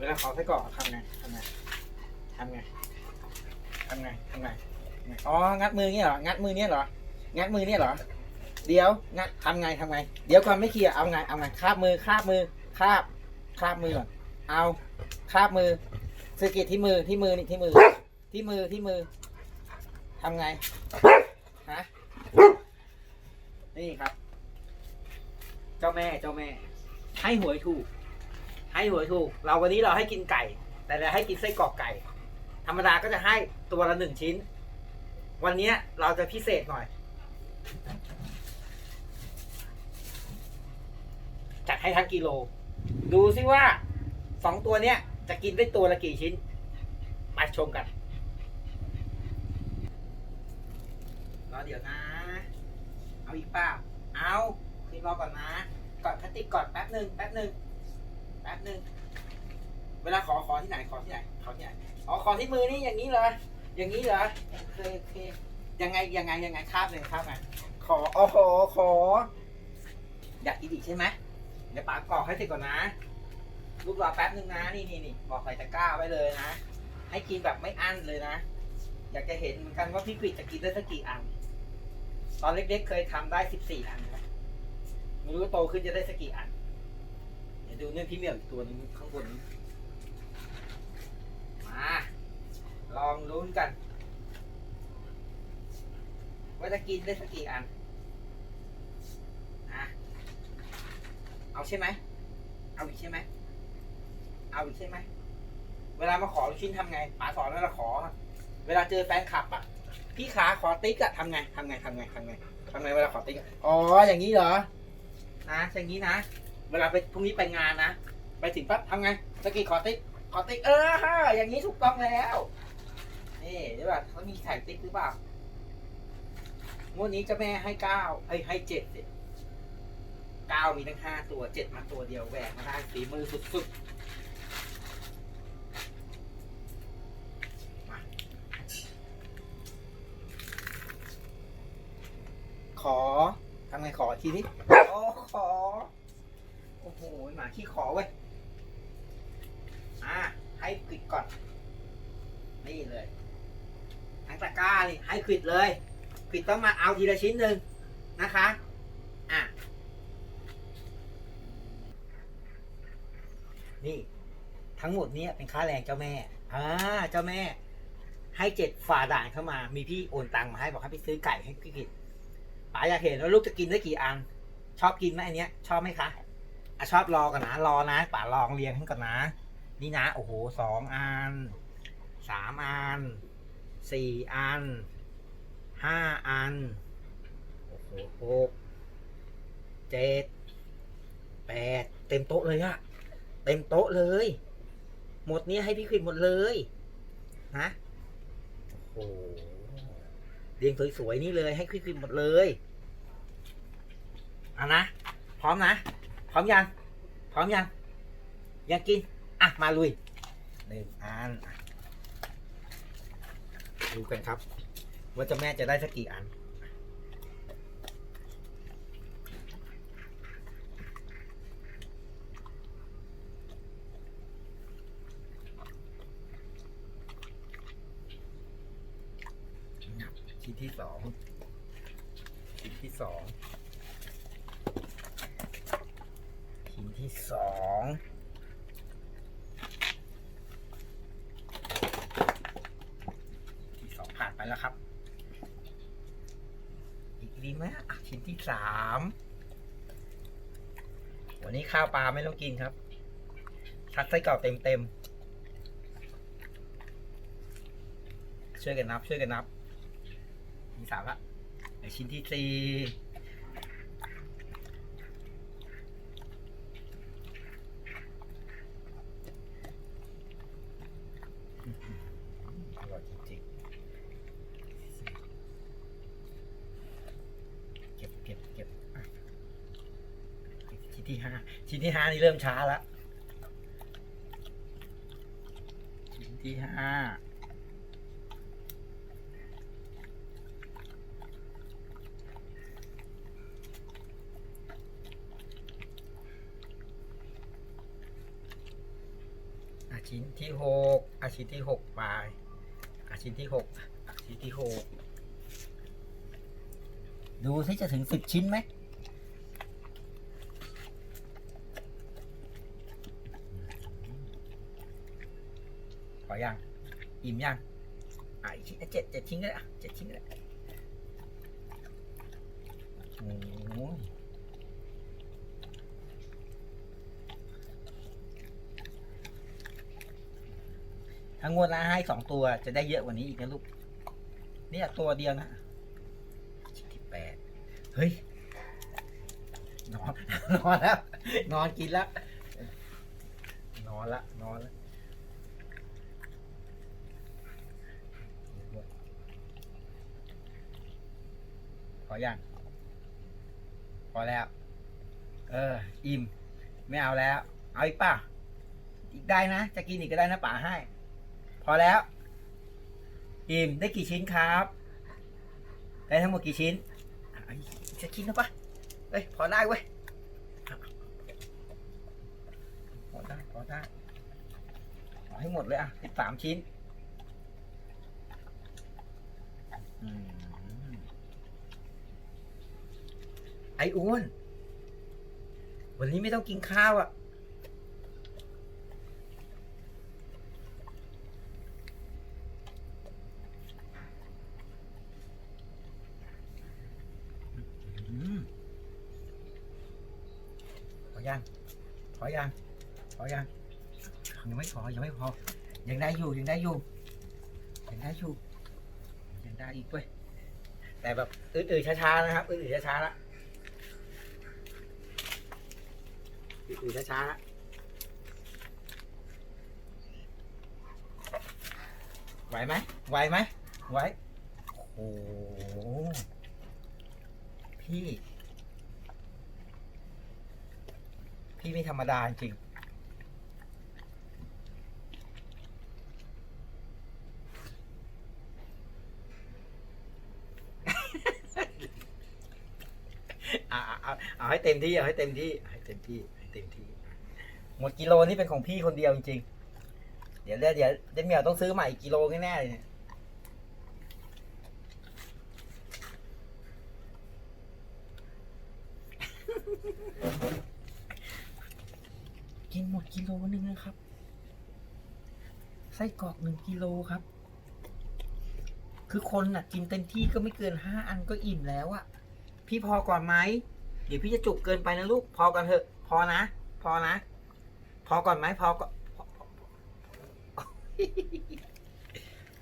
เวลาเขอไส้กรอกทำไงทำไงทำไงทำไงทำไงอ๋องัดมือเงี้ยเหรองัดมือเนี้ยเหรองัดมือเนี้ยเหรอเดี๋ยวงัดทำไงทำไง เดี๋ยวก่อนไม่เคลียร์เอาไงเอาไงคาบมือคาบมือคาบคาบมือก่อนเอาคาบมือสกิดที่มือที่มือนี่ที่มือ ที่มือที่มือทำไงฮะนี่ครับ เจ้าแม่เจ้าแม่ ให้หวยถูก ให้หวยถูก เราวันนี้เราให้กินไก่ แต่เราให้กินไส้กรอกไก่ ธรรมดาก็จะให้ตัวละหนึ่งชิ้น วันนี้เราจะพิเศษหน่อย จัดให้ทั้งกิโล ดูซิว่าสองตัวเนี้ยจะกินได้ตัวละกี่ชิ้น มาชมกันรอเดี๋ยวนะ เอาอีกเปล่า เอานี่รอก่อนนะ ก่อนพลาสติกก่อนแป๊บหนึ่งแป๊บหนึ่ง ป๊บหนึ่งเวลาขอขอที่ไหนขอที่ไหนขอที่ไหนอ๋อขอที่มือนี่อย่างนี้เหรออย่างนี้เหรอโอเคโอเคยังไงยังไงยังไงคาบเลยคาบมาขอโอ้โหขอ อยากกินอีกใช่ไหมเดี๋ยวป๋ากรอกให้เสร็จก่อนนะลูกรอแป๊บหนึ่งนะนี่นี่นี่บอกใส่ตะกร้าไว้เลยนะ ให้กินแบบไม่อั้นเลยนะ อยากจะเห็นเหมือนกันว่าพี่กริดจะกินได้สักกี่อัน ตอนเล็กๆเคยทำได้สิบสี่อันไม่รู้โตขึ้นจะได้สักกี่อัน ดูเนี่ยพี่เหมียวอีกตัวหนึงข้างบนนี้มา ลองลุ้นกัน ว่าจะกินได้สักกี่อันอะเอาใช่ไหม เอาอีกใช่ไหม เอาอีกใช่ไหม เวลามาขอลูกชิ้นทำไงป๋าสอนเวลาขอ เวลาเจอแฟนคลับอะ พี่ขาขอติ๊กอะทำไงทำไงทำไงทำไงทำไงเวลาขอติ๊กอะอ๋ออย่างนี้เหรอ นะอย่างนี้นะ เวลาไปพรุ่งนี้ไปงานนะ ไปถึงปั๊บทำไงสกกีขอติ๊กขอติ๊กเออฮะอย่างนี้ถูกต้องแล้ว นี่หรือเปล่าเขามีถ่ายติ๊กหรือเปล่างวดนี้เจะแม่ให้เก้าให้ให้เจ็ดสิเก้ามีทั้งห้าตัวเจ็ดมาตัวเดียวแหวกมาได้ฝีมือสุดๆมาขอทำไงขอทีนี้โอ้ขอ โอ้โห หมาขี้ขอเว้ย อ่า ให้ควิดก่อน นี่เลยทั้งตะกร้านี่ให้ควิดเลยควิดต้องมาเอาทีละชิ้นหนึ่งนะคะ อะ นี่ ทั้งหมดนี้เป็นค่าแรงเจ้าแม่ อ่า เจ้าแม่ ให้เจ็ดฝ่าด่านเข้ามา มีพี่โอนตังมาให้บอกให้ไปซื้อไก่ให้พี่กิดป๋าอยากเห็นว่าลูกจะกินได้กี่อัน ชอบกินไหมอันเนี้ย ชอบไหมคะ อะชอบรอกันนะรอนะป๋าลองเรียงให้ก่อนนะ นี่นะ โอ้โหสองอันสามอันสี่อันห้าอันโอ้โหหกเจ็ดแปดเต็มโต๊ะเลยอะเต็มโต๊ะเลย หมดนี้ให้พี่ควิดหมดเลยนะโอ้โหเรียงสวยๆนี่เลยให้พี่ควิดหมดเลยเอานะ พร้อมนะ พร้อมยังพร้อมยังยังกิน อะ มาลุยหนึ่งอันดูกันครับ ว่าเจะแม่จะได้สักกี่อัน ชิ้นที่สองชิ้นที่สองชิ้น ที่สองที่สองผ่านไปแล้วครับ อีกดีไหมชิ้นที่สามวันนี้ข้าวปลาไม่ต้องกินครับชัดไส้กรอกเต็มเต็มๆช่วยกันนับ ช่วยกันนับ มีสามละชิ้นที่สี่อร่อยจริงๆเก็บเก็บเก็บอะชิ้น ที่ห้าชิ้นที่ห้านี่เริ่มช้าแล้วชิ้นที่ห้าอะอาชิ้นที่หกอาชิ้นที่หกไปอาชิ้นที่หกอาชิ้นที่หกดูสิจะถึงสิบชิ้นไหมพอยัง อิ่มยังอะอีกชิ้นเจ็ดเจ็ดชิ้นก็ได้อะเจ็ดชิ้นก็ได้โอ้ยถ้างวดละให้สองตัวจะได้เยอะกว่านี้อีกนะลูก เนี่ยตัวเดียวนะชิ้นที่แปดเฮ้ย นอน นอนแล้ว นอนกินแล้ว นอนละ นอนละ พอยังพอแล้ว เออ อิ่ม ไม่เอาแล้ว เอาอีกป่ะ อีกได้นะ จะกินอีกก็ได้นะป่าให้ พอแล้ว อิ่ม ได้กี่ชิ้นครับ ได้ทั้งหมดกี่ชิ้นอะกจะชิ้นนะป่ะเอ้ย พอได้เว้ย พอได้ พอได้เอาให้หมดเลยอะสิบสามชิ้น อืม ไอ้อ้วนวันนี้ไม่ต้องกินข้าวอะ่ะอืมพอยังพอยังพอยัง ยังไม่พอยังไม่พอ ยังได้อยู่ ยังได้อยู่ ยังได้อยู่ ยังได้อีกเว้ย แต่แบบอืดๆช้าๆนะครับอืดๆช้าๆละ อืดๆช้าๆละไหวไหมไหวไหมไหวโอ้โหพี่ พี่ไม่ธรรมดาจริงอ่าเอาเอาให้เต็มที่ เอาให้เต็มที่ให้เต็มที่ เต็มที่ หมดกิโลนี่เป็นของพี่คนเดียวจริงๆ เดี๋ยวเดี๋ยวเดี๋ยวเดนเมียวต้องซื้อใหม่อีกกิโลแน่ๆเลยเนี่ยกินหมดกิโลนึงนะครับ ไส้กรอกหนึ่งกิโลครับ คือคนน่ะ กินเต็มที่ก็ไม่เกินห้าอันก็อิ่มแล้วอะพี่พอก่อนไหม เดี๋ยวพี่จะจุกเกินไปนะลูก พอกันเถอะ พอนะ พอนะ พอก่อนไหมพอก่อน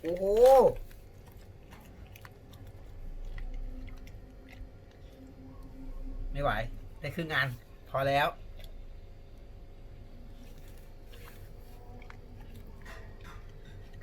โอ้โหไม่ไหว ได้ครึ่งงาน พอแล้ว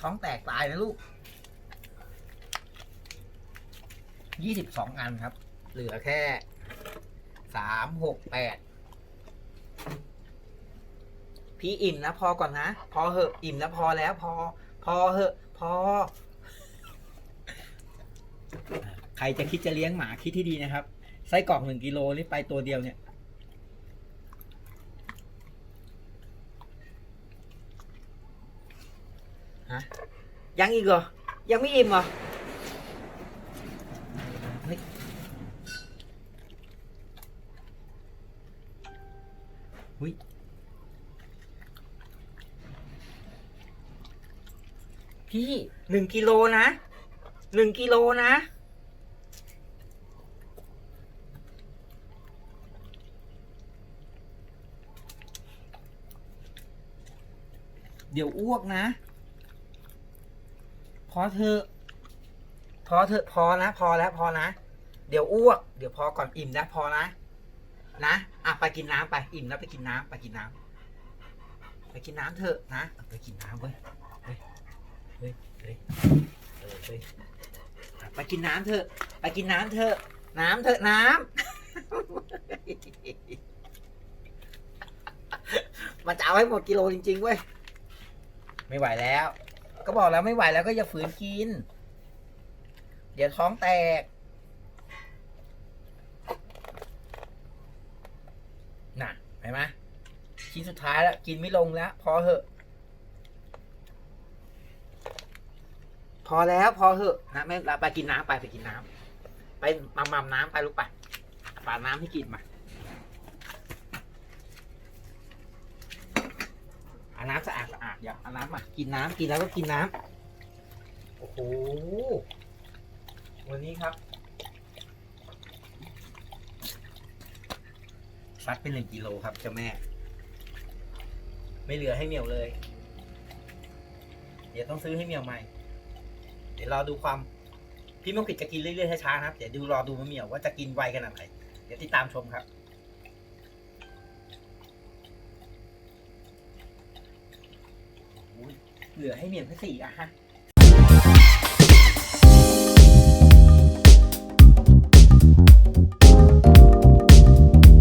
ท้องแตกตายนะลูก ยี่สิบสองอันครับ เหลือแค่สามหกแปด พี่อิ่มนะพอก่อนนะ พอเหอะอิ่มแล้วพอแล้ว พอ พอเหอะ พอ ใครจะคิดจะเลี้ยงหมาคิดที่ดีนะครับ ไส้กรอกหนึ่งกิโลนี่ไปตัวเดียวเนี่ยฮะยังอีกเหรอ ยังไม่อิ่มเหรอุ้ยพี่หนึ่งกิโลนะหนึ่งกิโลนะ เดี๋ยวอ้วกนะ พอเธอ พอเถอพอนะ พอแล้วพอนะ เดี๋ยวอ้วก เดี๋ยวพอก่อนอิ่มนะ พอนะ นะ อะไปกินน้ำไปอิ่มแล้วไปกินน้ำไปกินน้ำไปกินน้ำเถอะนะไปกินน้ำเว้ยเฮ้ยเฮ้ยเฮ้ยเออเฮ้ยอะไปกินน้ำเถอะ ไปกินน้ำเถอะ น้ำเถอะน้ำ มันจะเอาให้หมดกิโลจริงๆเว้ยไม่ไหวแล้ว ก็บอกแล้วไม่ไหวแล้วก็อย่าฝืนกิน เดี๋ยวท้องแตก น่ะเห็นไหมชิ้นสุดท้ายแล้ว กินไม่ลงแล้ว พอเหอะ พอแล้วพอเหอะนะไม่ไปกินน้ำไปไปกินน้ำไปมามามน้ำไปลูกไปป่าน้ำให้กินมาอาน้ำสะอาดสะอาดอย่าอาน้ำมากินน้ำกินแล้วก็กินน้ำโอ้โหวันนี้ครับ ซัดเป็นหนึ่งกิโลครับเจ้าแม่ ไม่เหลือให้เหมียวเลย เดี๋ยวต้องซื้อให้เหมียวใหม่ เดี๋ยวรอดูความ พี่มงกิจจะกินเรื่อยๆช้าๆนะครับเดี๋ยวดูรอดูมะเหมียวว่าจะกินไวขนาดไหนเดี๋ยวติดตามชมครับเหลือให้เหมียวแค่สี่อะฮะ